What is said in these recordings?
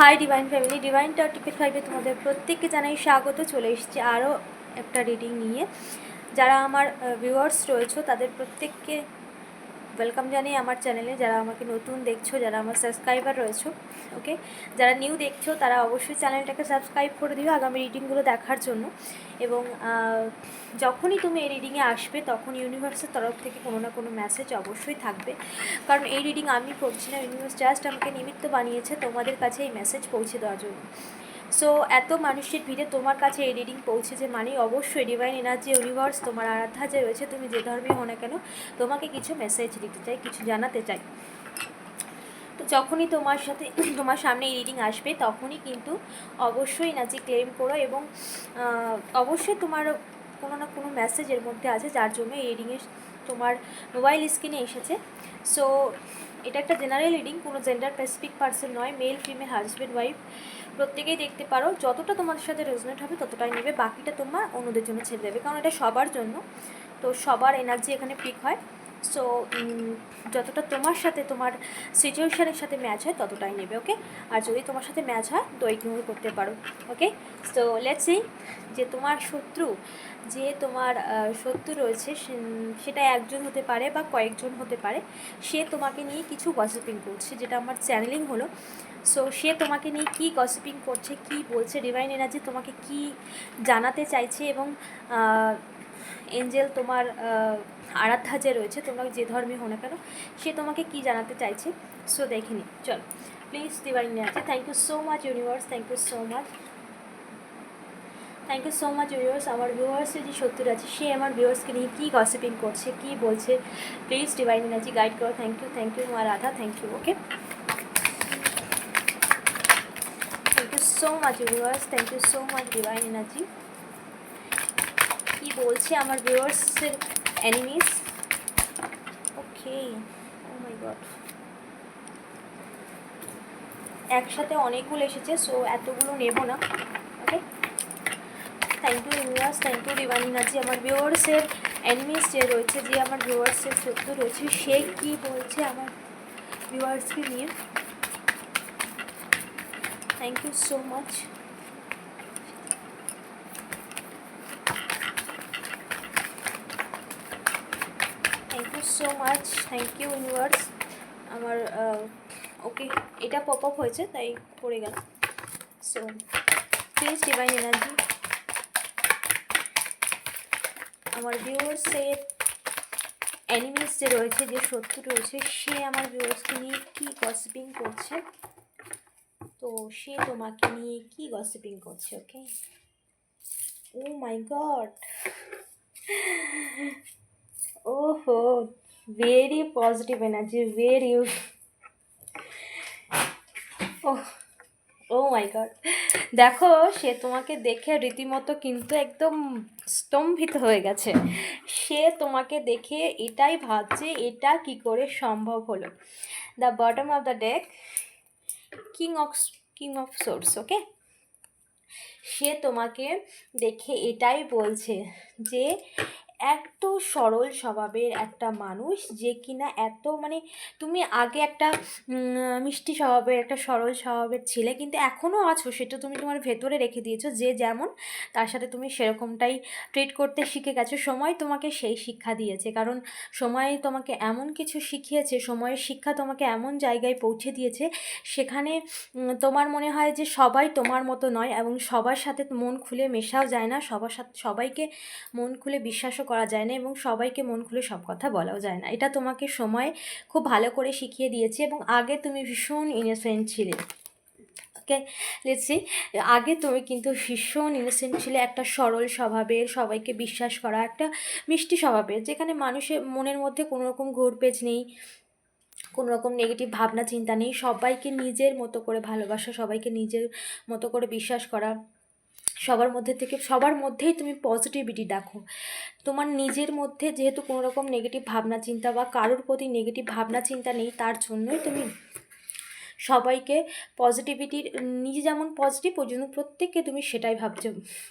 High divine family divine টার ticket ফাইভে তোমাদের প্রত্যেককে জানাই স্বাগত। চলে এসেছি আরও একটা রিডিং নিয়ে। যারা আমার ভিউয়ার্স রয়েছে, তাদের প্রত্যেককে ওয়েলকাম জানাই আমার চ্যানেলে যারা আমাকে নতুন দেখছ, যারা আমার সাবস্ক্রাইবার রয়েছে ওকে যারা নিউ দেখছ, তারা অবশ্যই চ্যানেলটাকে সাবস্ক্রাইব করে দিও আগামী রিডিংগুলো দেখার জন্য। এবং যখনই তুমি এই রিডিংয়ে আসবে, তখন ইউনিভার্সের তরফ থেকে কোনো না কোনো মেসেজ অবশ্যই থাকবে। কারণ এই রিডিং আমি করছি না ইউনিভার্স জাস্ট আমাকে নিমিত্ত বানিয়েছে, তোমাদের কাছে এই মেসেজ পৌঁছে দেওয়ার জন্য। সো এত মানুষের ভিড়ে তোমার কাছে এই রিডিং পৌঁছেছে মানে অবশ্যই ডিভাইন এনার্জি ইউনিভার্স তোমার আরাধ্যা যে রয়েছে, তুমি যে ধর্মে হো না কেন, তোমাকে কিছু মেসেজ দিতে চাই, কিছু জানাতে চাই। তো যখনই তোমার সাথে, তোমার সামনে এই রিডিং আসবে, তখনই কিন্তু অবশ্যই এনার্জি ক্লেম করো এবং অবশ্যই তোমার কোনো না কোনো মেসেজ এর মধ্যে আছে, যার জন্য এই রিডিংয়ে তোমার মোবাইল স্ক্রিনে এসেছে। সো এটা একটা জেনারেল রিডিং কোনো জেন্ডার স্পেসিফিক পার্সন নয় মেল ফিমেল হাজব্যান্ড ওয়াইফ প্রত্যেকেই দেখতে পারো, যতটা তোমার সাথে রেজনেট হবে ততটাই নেবে, বাকিটা তোমার অন্যদের জন্য ছেড়ে দেবে, কারণ এটা সবার জন্য। তো সবার এনার্জি এখানে পিক হয়। সো যতটা তোমার সাথে তোমার সিচুয়েশনের সাথে ম্যাচ হয়, ততটাই নেবে ওকে আর যদি তোমার সাথে ম্যাচ হয়, তো ইগনোর করতে পারো ওকে সো লেটস সি যে তোমার শত্রু, যে তোমার শত্রু রয়েছে সেটা একজন হতে পারে বা কয়েকজন হতে পারে, সে তোমাকে নিয়ে কিছু গসিপিং করছে, যেটা আমার চ্যানেলিং হলো। সো সে তোমাকে নিয়ে কী গসিপিং করছে, কি বলছে ডিভাইন এনার্জি তোমাকে কি জানাতে চাইছে এবং এঞ্জেল তোমার আরাধ্যা যে রয়েছে, তোমরা যে ধর্মে হো না কেন, সে তোমাকে কি জানাতে চাইছে? সো দেখে নি। চল please divine energy thank you so much universe thank you so much thank you so much universe আমার ভিউয়ার্সের যে সত্যি আছে, সে আমার ভিউয়ার্সকে নিয়ে কী গসিপিং করছে, কী বলছে? প্লিজ ডিভাইন এনার্জি গাইড করো। থ্যাংক ইউ থ্যাংক ইউ মা Radha thank you okay thank you so much universe thank you so much divine energy বলছে আমার ভিউয়ার্সের অ্যানিমিস ওকে ও মাই গড একসাথে অনেকগুলো এসেছে সো এতগুলো নেব না। Okay thank you universe thank you divine energy আমার ভিউয়ার্সের অ্যানিমিস যে রয়েছে, যে আমার ভিউয়ার্সের শত্রু রয়েছে, সে কী বলছে আমার ভিউয়ার্সকে নিয়ে? Thank you so much thank you so much thank you universe আমার ওকে এটা পপ আপ হয়েছে, তাই পড়ে গেল সো প্লিজ ডিভাইন এনার্জি আমার ভিউয়ার্সের অ্যানিমিস যে রয়েছে, যে শত্রু রয়েছে, সে আমার ভিউয়ার্সকে নিয়ে কী গসিপিং করছে? তো সে তোমাকে নিয়ে কী গসিপিং করছে ওকে ও মাই গড ওহো! Very positive energy very oh oh my god দেখো, সে তোমাকে দেখে রীতিমতো কিন্তু একদম স্তম্ভিত হয়ে গেছে। সে তোমাকে দেখে এটাই ভাবছে, এটা কি করে সম্ভব হলো। The bottom of the deck king of king of swords okay সে তোমাকে দেখে এটাই বলছে যে এত সরল স্বভাবের একটা মানুষ যে কিনা এত মানে তুমি আগে একটা মিষ্টি স্বভাবের, একটা সরল স্বভাবের ছিলে কিন্তু এখনও আছো, সেটা তুমি তোমার ভেতরে রেখে দিয়েছ, যে যেমন তার সাথে তুমি সেরকমটাই ট্রিট করতে শিখে গেছো, সময় তোমাকে সেই শিক্ষা দিয়েছে, কারণ সময় তোমাকে এমন কিছু শিখিয়েছে, সময়ের শিক্ষা তোমাকে এমন জায়গায় পৌঁছে দিয়েছে, সেখানে তোমার মনে হয় যে সবাই তোমার মতো নয়, এবং সবার সাথে মন খুলে মেশাও যায় না, সবার সাথে, সবাইকে মন খুলে বিশ্বাসও করা যায় না এবং সবাইকে মন খুলে সব কথা বলাও যায় না। এটা তোমাকে সময় খুব ভালো করে শিখিয়ে দিয়েছে এবং আগে তুমি ভীষণ ইনোসেন্ট ছিলে। ওকে লেটসি আগে তুমি কিন্তু ভীষণ ইনোসেন্ট ছিলে। একটা সরল স্বভাবের, সবাইকে বিশ্বাস করা, একটা মিষ্টি স্বভাবের, যেখানে মানুষের মনের মধ্যে কোনো রকম ঘোরপেচ নেই, কোনো রকম নেগেটিভ ভাবনা, চিন্তা নেই। সবাইকে নিজের মতো করে ভালোবাসা, সবাইকে নিজের মতো করে বিশ্বাস করা। সবার মধ্যে থেকে, সবার মধ্যেই তুমি পজিটিভিটি দেখো। তোমার নিজের মধ্যে যেহেতু কোনো রকম নেগেটিভ ভাবনা চিন্তা বা কারোর প্রতি নেগেটিভ ভাবনা চিন্তা নেই, তার জন্যই তুমি সবাইকে পজিটিভিটির নিজে যেমন পজিটিভ ওই জন্য প্রত্যেককে তুমি সেটাই ভাবছ,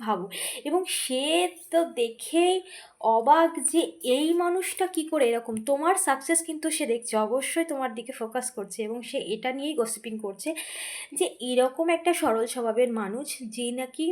ভাবো। এবং সে তো দেখেই অবাক যে এই মানুষটা কি করে এরকম? তোমার সাকসেস কিন্তু সে দেখছে, অবশ্যই তোমার দিকে ফোকাস করছে এবং সে এটা নিয়েই গসিপিং করছে যে এরকম একটা সরল স্বভাবের মানুষ যে নাকি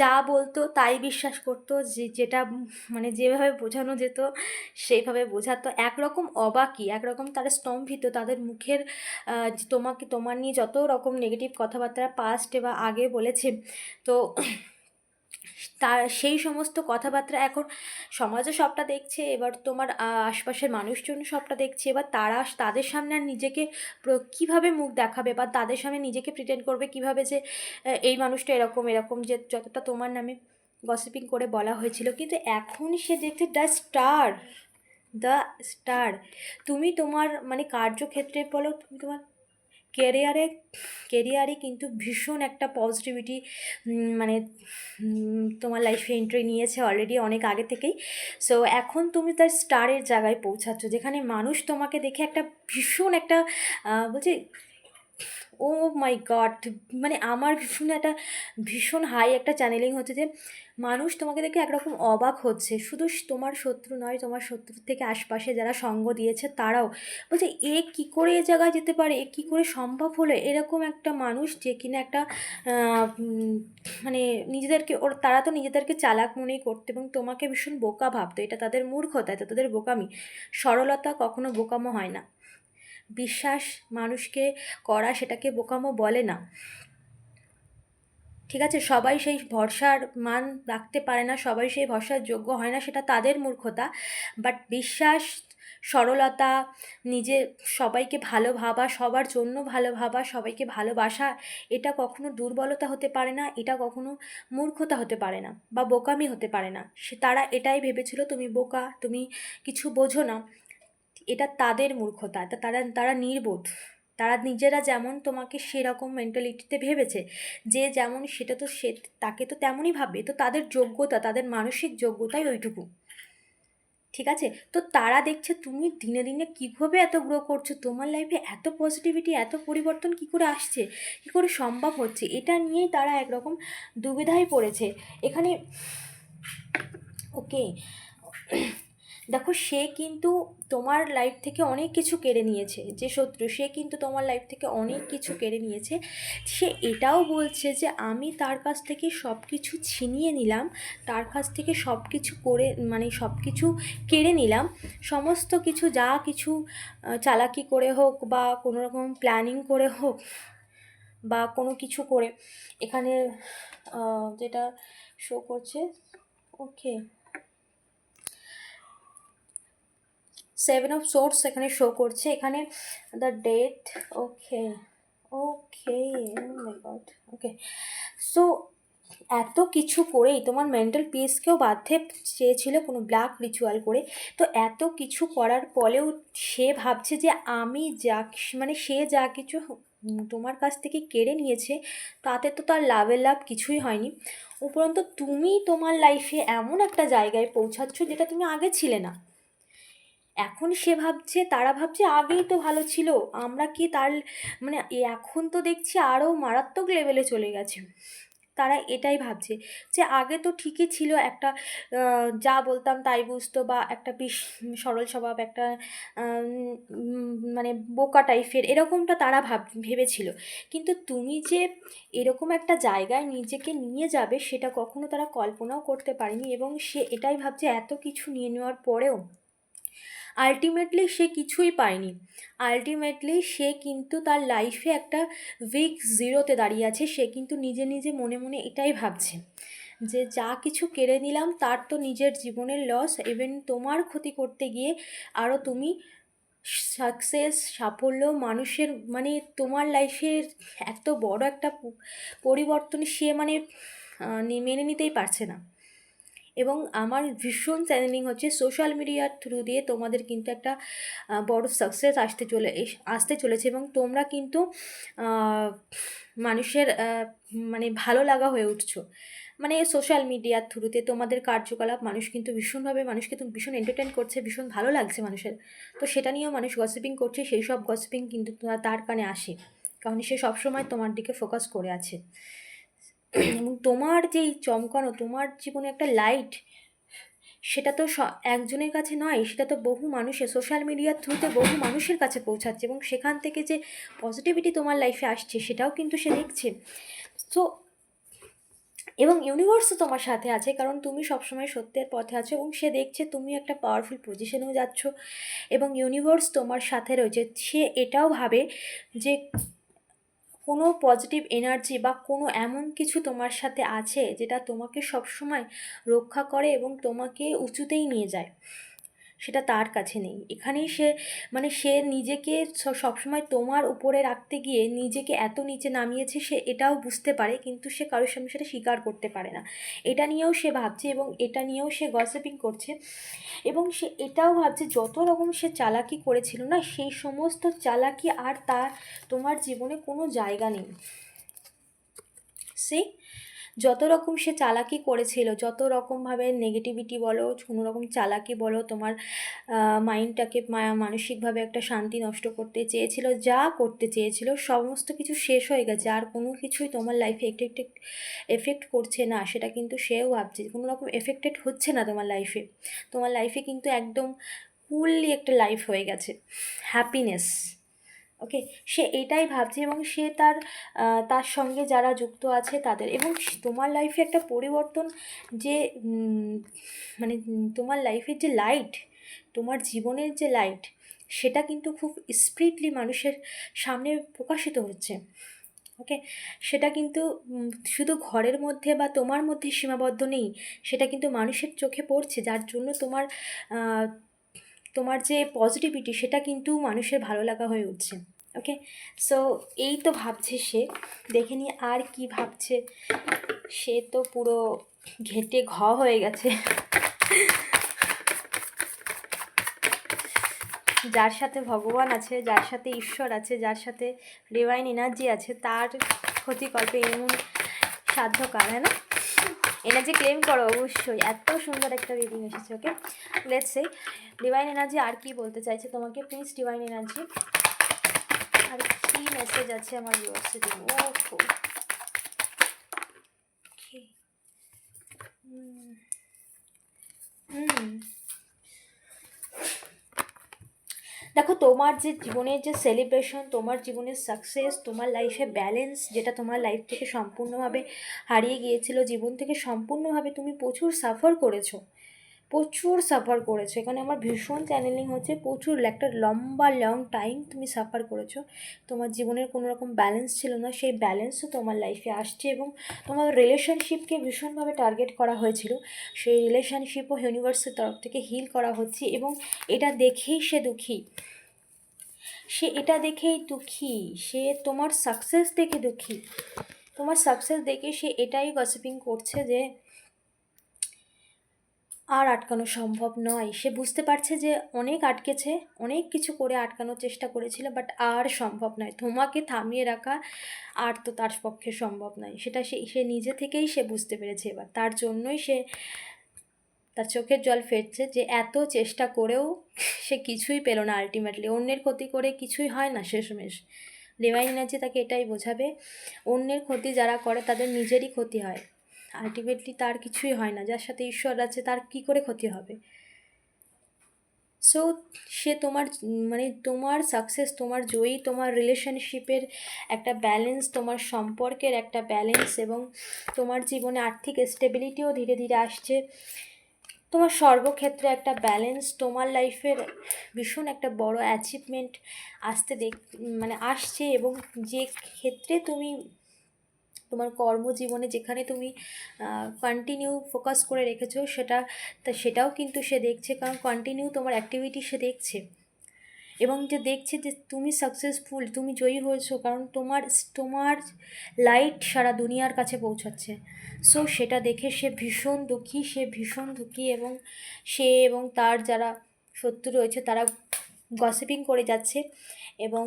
যা বলতো তাই বিশ্বাস করতো, যে যেটা মানে যেভাবে বোঝানো যেত সেইভাবে বোঝাতো। একরকম অবাকই, একরকম তারা স্তম্ভিত, তাদের মুখের তোমাকে, তোমার নিয়ে যত রকম নেগেটিভ কথাবার্তা পাস্টে বা আগে বলেছে, তো তার সেই সমস্ত কথাবার্তা এখন সমাজও সবটা দেখছে, এবার তোমার আশপাশের মানুষজন সবটা দেখছে, এবার তারা তাদের সামনে আর নিজেকে কীভাবে মুখ দেখাবে বা তাদের সামনে নিজেকে প্রিটেন্ড করবে কীভাবে যে এই মানুষটা এরকম এরকম যে যতটা তোমার নামে গসিপিং করে বলা হয়েছিল, কিন্তু এখন সে দেখছে দ্য স্টার দ্য স্টার তুমি তোমার মানে কার্যক্ষেত্রে বলো তুমি তোমার কেরিয়ারে কেরিয়ারে কিন্তু ভীষণ একটা পজিটিভিটি মানে তোমার লাইফে এন্ট্রি নিয়েছে অলরেডি অনেক আগে থেকেই। সো এখন তুমি তার স্টারের জায়গায় পৌঁছাচ্ছ, যেখানে মানুষ তোমাকে দেখে একটা ভীষণ একটা বলছে ও মাই গড মানে আমার ভীষণ একটা ভীষণ হাই একটা চ্যানেলিং হচ্ছে যে, মানুষ তোমাকে দেখে একরকম অবাক হচ্ছে। শুধু তোমার শত্রু নয়, তোমার শত্রুর থেকে আশপাশে যারা সঙ্গ দিয়েছে তারাও। বলছে, এ কী করে এ জায়গায় যেতে পারে? এ কী করে সম্ভব হলো? এরকম একটা মানুষ যে কিনা একটা মানে নিজেদেরকে, ওর, তারা তো নিজেদেরকে চালাক মনেই করতো এবং তোমাকে ভীষণ বোকা ভাবতো। এটা তাদের মূর্খতা, এটা তাদের বোকামি। সরলতা কখনো বোকামো হয় না। বিশ্বাস মানুষকে করা সেটাকে বোকামো বলে না। ঠিক আছে, সবাই সেই ভরসার মান রাখতে পারে না, সবাই সেই ভরসার যোগ্য হয় না, সেটা তাদের মূর্খতা। বাট বিশ্বাস, সরলতা, নিজে সবাইকে ভালো ভাবা, সবার জন্য ভালো ভাবা, সবাইকে ভালোবাসা, এটা কখনো দুর্বলতা হতে পারে না, এটা কখনো মূর্খতা হতে পারে না বা বোকামি হতে পারে না। সে তারা এটাই ভেবেছিল, তুমি বোকা, তুমি কিছু বোঝো না। এটা তাদের মূর্খতা তারা তারা নির্বোধ। তারা নিজেরা যেমন তোমাকে সেরকম মেন্টালিটিতে ভেবেছে, যে যেমন সেটা তো সে, তাকে তো তেমনই ভাববে, তো তাদের যোগ্যতা, তাদের মানসিক যোগ্যতাই ওইটুকু। ঠিক আছে? তো তারা দেখছে তুমি দিনে দিনে কীভাবে এত গ্রো করছ, তোমার লাইফে এত পজিটিভিটি এত পরিবর্তন কী করে আসছে, কী করে সম্ভব হচ্ছে, এটা নিয়েই তারা একরকম দুবিধায় পড়েছে। এখানে ওকে দেখো, সে কিন্তু তোমার লাইফ থেকে অনেক কিছু কেড়ে নিয়েছে। যে শত্রু, সে কিন্তু তোমার লাইফ থেকে অনেক কিছু কেড়ে নিয়েছে। সে এটাও বলছে যে, আমি তার কাছ থেকে সব কিছু ছিনিয়ে নিলাম, তার কাছ থেকে সব কিছু করে মানে সব কিছু কেড়ে নিলাম। সমস্ত কিছু, যা কিছু চালাকি করে হোক বা কোনো রকম প্ল্যানিং করে হোক বা কোনো কিছু করে, এখানে যেটা শো করছে ওকে সেভেন অফ সোর্স এখানে শো করছে। এখানে the date okay okay okay so এত কিছু করেই তোমার মেন্টাল পিসকেও বাধ্যে চেয়েছিল কোনো ব্ল্যাক রিচুয়াল করে। তো এত কিছু করার পরেও সে ভাবছে যে আমি যা মানে সে যা কিছু তোমার কাছ থেকে কেড়ে নিয়েছে, তাতে তো তার লাভের লাভ কিছুই হয়নি। উপরন্তু তুমি তোমার লাইফে এমন একটা জায়গায় পৌঁছাচ্ছ যেটা তুমি আগে ছিলে না। এখন সে ভাবছে, তারা ভাবছে, আগেই তো ভালো ছিল। আমরা কি তার মানে এখন তো দেখছি আরও মারাত্মক লেভেলে চলে গেছে। তারা এটাই ভাবছে যে, আগে তো ঠিকই ছিল একটা যা বলতাম তাই বুঝতো বা একটা বেশ সরল স্বভাব, একটা মানে বোকা টাইপের এরকমটা তারা ভাব, ভেবেছিল। কিন্তু তুমি যে এরকম একটা জায়গায় নিজেকে নিয়ে যাবে, সেটা কখনো তারা কল্পনাও করতে পারেনি এবং সে এটাই ভাবছে, এত কিছু নিয়ে নেওয়ার পরেও আলটিমেটলি সে কিছুই পায়নি। আলটিমেটলি সে কিন্তু তার লাইফে একটা উইক জিরোতে দাঁড়িয়ে আছে। সে কিন্তু নিজে নিজে মনে মনে এটাই ভাবছে যে, যা কিছু কেড়ে নিলাম, তার তো নিজের জীবনের লস ইভেন তোমার ক্ষতি করতে গিয়ে আরও তুমি সাকসেস সাফল্য, মানুষের মানে তোমার লাইফের এত বড় একটা পরিবর্তন সে মানে মেনে নিতেই পারছে না। এবং আমার ভীষণ চ্যানেলিং হচ্ছে সোশ্যাল মিডিয়ার থ্রু দিয়ে তোমাদের কিন্তু একটা বড় সাকসেস আসতে চলে আসতে চলেছে এবং তোমরা কিন্তু মানুষের মানে ভালো লাগা হয়ে উঠছো। মানে সোশ্যাল মিডিয়ার থ্রুতে তোমাদের কার্যকলাপ মানুষ কিন্তু ভীষণভাবে, মানুষকে তো ভীষণ এন্টারটেন করছে, ভীষণ ভালো লাগছে মানুষের। তো সেটা নিয়েও মানুষ গসিপিং করছে, সেই সব গসিপিং কিন্তু তার কানে আসে। কারণ সে সবসময় তোমার দিকে ফোকাস করে আছে। এবং তোমার যেই চমকানো, তোমার জীবনে একটা লাইট সেটা তো একজনের কাছে নয়, সেটা তো বহু মানুষের সোশ্যাল মিডিয়ার থ্রুতে বহু মানুষের কাছে পৌঁছাচ্ছে এবং সেখান থেকে যে পজিটিভিটি তোমার লাইফে আসছে, সেটাও কিন্তু সে দেখছে। সো এবং ইউনিভার্সও তোমার সাথে আছে, কারণ তুমি সবসময় সত্যের পথে আছো এবং সে দেখছে তুমি একটা পাওয়ারফুল পজিশনেও যাচ্ছ এবং ইউনিভার্স তোমার সাথে রয়েছে। সে এটাও ভাবে যে কোনো পজিটিভ এনার্জি বা কোনো এমন কিছু তোমার সাথে আছে যেটা তোমাকে সবসময় রক্ষা করে এবং তোমাকে উঁচুতেই নিয়ে যায়। সেটা তার কাছে নেই। এখানেই সে মানে সে নিজেকে সবসময় তোমার উপরে রাখতে গিয়ে নিজেকে এত নিচে নামিয়েছে সে এটাও বুঝতে পারে, কিন্তু সে কারোর সামনে সেটা স্বীকার করতে পারে না। এটা নিয়েও সে ভাবছে এবং এটা নিয়েও সে গসিপিং করছে। এবং সে এটাও ভাবছে যত রকম সে চালাকি করেছিল না, সেই সমস্ত চালাকি আর তার তোমার জীবনে কোনো জায়গা নেই। সে যত রকম সে চালাকি করেছিল, যত রকমভাবে নেগেটিভিটি বলো, কোনো রকম চালাকি বলো, তোমার মাইন্ডটাকে মানসিকভাবে একটা শান্তি নষ্ট করতে চেয়েছিল, যা করতে চেয়েছিল, সমস্ত কিছু শেষ হয়ে গেছে। আর কোনো কিছুই তোমার লাইফে একটু এফেক্ট করছে না, সেটা কিন্তু সেও ভাবছে। কোনো রকম এফেক্টেড হচ্ছে না তোমার লাইফে তোমার লাইফে কিন্তু একদম কুললি একটা লাইফ হয়ে গেছে। হ্যাপিনেস ওকে সে এটাই ভাবছে এবং সে তার তার সঙ্গে যারা যুক্ত আছে তাদের এবং তোমার লাইফে একটা পরিবর্তন যে মানে তোমার লাইফের যে লাইট তোমার জীবনের যে লাইট সেটা কিন্তু খুব স্প্রিটলি মানুষের সামনে প্রকাশিত হচ্ছে। ওকে সেটা কিন্তু শুধু ঘরের মধ্যে বা তোমার মধ্যে সীমাবদ্ধ নেই, সেটা কিন্তু মানুষের চোখে পড়ছে, যার জন্য তোমার তোমার যে পজিটিভিটি সেটা কিন্তু মানুষের ভালো লাগা হয়ে উঠছে ওকে সো এই তো ভাবছে সে, দেখে নি আর কি ভাবছে। সে তো পুরো ঘেটে ঘ হয়ে গেছে। যার সাথে ভগবান আছে, যার সাথে ঈশ্বর আছে, যার সাথে ডিভাইন এনার্জি আছে, তার ক্ষতিকল্পে এমন সাধ্য কার হ্যাঁ না? এনার্জি ক্লেম করো, অবশ্যই। এত সুন্দর একটা রিডিং এসেছে ওকে লেটস এই ডিভাইন এনার্জি আর কি বলতে চাইছে তোমাকে? প্লিজ ডিভাইন এনার্জি আর কি মেসেজ আছে আমার ভিউয়ার্সের ও হুম দেখো, তোমার যে জীবনের যে সেলিব্রেশন তোমার জীবনের সাকসেস তোমার লাইফে ব্যালেন্স যেটা তোমার লাইফ থেকে সম্পূর্ণভাবে হারিয়ে গিয়েছিল, জীবন থেকে সম্পূর্ণভাবে তুমি প্রচুর সাফার করেছ। প্রচুর সাফার করেছ। এখানে আমার ভীষণ চ্যানেলিং হচ্ছে, প্রচুর একটা লম্বা লং টাইম তুমি সাফার করেছ। তোমার জীবনের কোনো রকম ব্যালেন্স ছিল না, সেই ব্যালেন্সও তোমার লাইফে আসছে এবং তোমার রিলেশনশিপকে ভীষণভাবে টার্গেট করা হয়েছিল। সেই রিলেশনশিপও ইউনিভার্সের তরফ থেকে হিল করা হচ্ছে এবং এটা দেখেই সে দুঃখী। সে এটা দেখেই দুঃখী। সে তোমার সাকসেস দেখে দুঃখী। তোমার সাকসেস দেখে সে এটাই গসিপিং করছে যে আর আটকানো সম্ভব নয়। সে বুঝতে পারছে যে অনেক আটকেছে, অনেক কিছু করে আটকানোর চেষ্টা করেছিল বাট আর সম্ভব নয়। তোমাকে থামিয়ে রাখা আর তো তার পক্ষে সম্ভব নয়। সেটা সে সে নিজে থেকেই সে বুঝতে পেরেছে এবার। তার জন্যই সে তার চোখের জল ফেটছে যে এত চেষ্টা করেও সে কিছুই পেল না আলটিমেটলি অন্যের ক্ষতি করে কিছুই হয় না শেষমেশ। ডিভাইন এনার্জি তাকে এটাই বোঝাবে, অন্যের ক্ষতি যারা করে তাদের নিজেরই ক্ষতি হয়। আলটিমেটলি তার কিছুই হয় না, যার সাথে ঈশ্বর আছে তার কি করে ক্ষতি হবে? সো সে তোমার মানে তোমার সাকসেস তোমার জয়ী, তোমার রিলেশনশিপের একটা ব্যালেন্স তোমার সম্পর্কের একটা ব্যালেন্স এবং তোমার জীবনে আর্থিক স্টেবিলিটিও ধীরে ধীরে আসছে। তোমার সর্বক্ষেত্রে একটা ব্যালেন্স তোমার লাইফের ভীষণ একটা বড় অ্যাচিভমেন্ট আসতে দেখ মানে আসছে এবং যে ক্ষেত্রে তুমি তোমার কর্মজীবনে যেখানে তুমি কন্টিনিউ ফোকাস করে রেখেছো সেটা, তা সেটাও কিন্তু সে দেখছে, কারণ কন্টিনিউ তোমার অ্যাক্টিভিটি সে দেখছে। এবং যে দেখছে যে তুমি সাকসেসফুল তুমি জয়ী হয়েছো, কারণ তোমার তোমার লাইট সারা দুনিয়ার কাছে পৌঁছাচ্ছে। সো সেটা দেখে সে ভীষণ দুঃখী, সে ভীষণ দুঃখী এবং সে এবং তার যারা শত্রু রয়েছে, তারা গসিপিং করে যাচ্ছে এবং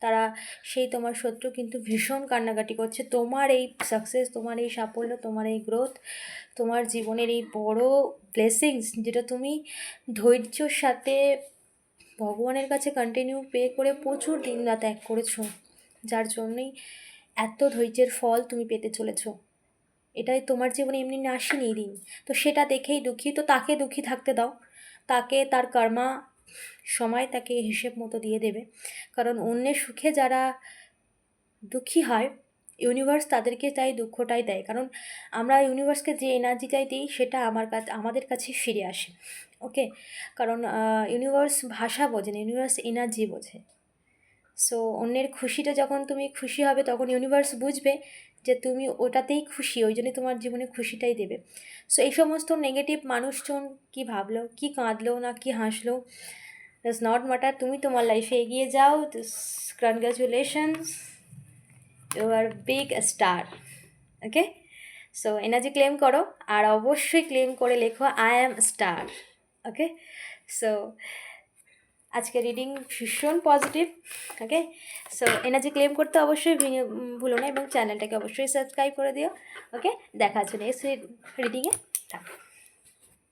তারা সেই তোমার শত্রু কিন্তু ভীষণ কান্নাকাটি করছে। তোমার এই সাকসেস তোমার এই সাফল্য, তোমার এই গ্রোথ তোমার জীবনের এই বড় ব্লেসিংস যেটা তুমি ধৈর্যর সাথে ভগবানের কাছে কন্টিনিউ পে করে প্রচুর দিন রাত এক করেছ। যার জন্যই এত ধৈর্যের ফল তুমি পেতে চলেছো। এটাই তোমার জীবনে এমনি না আসেনি দিন। তো সেটা দেখেই দুঃখী তো তাকে দুঃখী থাকতে দাও। তাকে তার কর্মা সময় তাকে হিসেব মতো দিয়ে দেবে। কারণ অন্যের সুখে যারা দুঃখী হয় ইউনিভার্স তাদেরকে তাই দুঃখটাই দেয়। কারণ আমরা ইউনিভার্সকে যে এনার্জিটাই দিই, সেটা আমার কাছে আমাদের কাছে ফিরে আসে। ওকে? কারণ ইউনিভার্স ভাষা বোঝে না ইউনিভার্স এনার্জি বোঝে। সো অন্যের খুশিটা যখন তুমি খুশি হবে, তখন ইউনিভার্স বুঝবে যে তুমি ওটাতেই খুশি, ওই জন্যই তোমার জীবনে খুশিটাই দেবে। সো এই সমস্ত নেগেটিভ মানুষজন কি ভাবলো, কি কাঁদলো না কি হাসলো? ডাজ নট ম্যাটার তুমি তোমার লাইফে এগিয়ে যাও। Congratulations you are big star okay so energy claim করো। আর অবশ্যই ক্লেম করে লেখো I am star okay so আজকে রিডিং ভীষণ positive okay so energy claim করতে অবশ্যই ভুলো না এবং চ্যানেলটাকে অবশ্যই সাবস্ক্রাইব করে দিও। ওকে দেখা হচ্ছে নেক্সট রিডিংয়ে থাকো